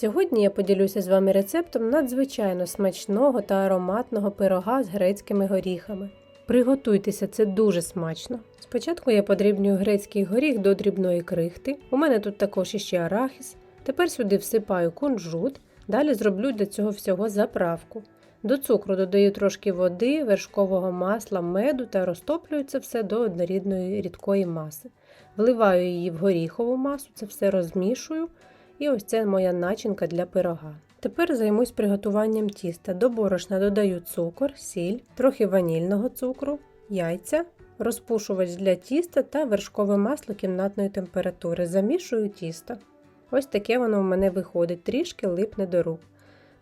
Сьогодні я поділюся з вами рецептом надзвичайно смачного та ароматного пирога з грецькими горіхами. Приготуйтеся, це дуже смачно. Спочатку я подрібнюю грецький горіх до дрібної крихти. У мене тут також іще арахіс. Тепер сюди всипаю кунжут, далі зроблю для цього всього заправку. До цукру додаю трошки води, вершкового масла, меду та розтоплюю це все до однорідної рідкої маси. Вливаю її в горіхову масу, це все розмішую. І ось це моя начинка для пирога. Тепер займусь приготуванням тіста. До борошна додаю цукор, сіль, трохи ванільного цукру, яйця, розпушувач для тіста та вершкове масло кімнатної температури. Замішую тісто. Ось таке воно в мене виходить, трішки липне до рук.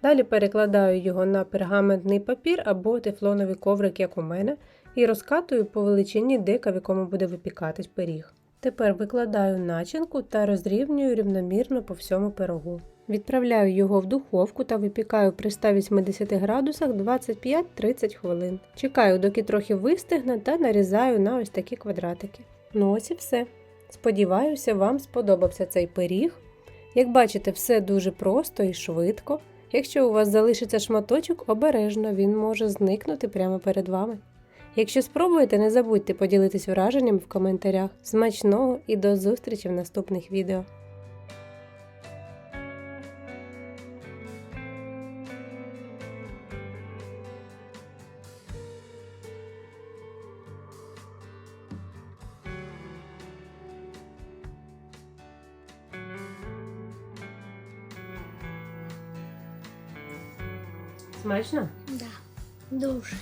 Далі перекладаю його на пергаментний папір або тефлоновий коврик, як у мене, і розкатую по величині дека, в якому буде випікатись пиріг. Тепер викладаю начинку та розрівнюю рівномірно по всьому пирогу. Відправляю його в духовку та випікаю при 180 градусах 25-30 хвилин. Чекаю, доки трохи вистигне та нарізаю на ось такі квадратики. Ну ось і все. Сподіваюся, вам сподобався цей пиріг. Як бачите, все дуже просто і швидко. Якщо у вас залишиться шматочок, обережно він може зникнути прямо перед вами. Якщо спробуєте, не забудьте поділитись враженням в коментарях. Смачного і до зустрічі в наступних відео. Смачно? Да, дуже.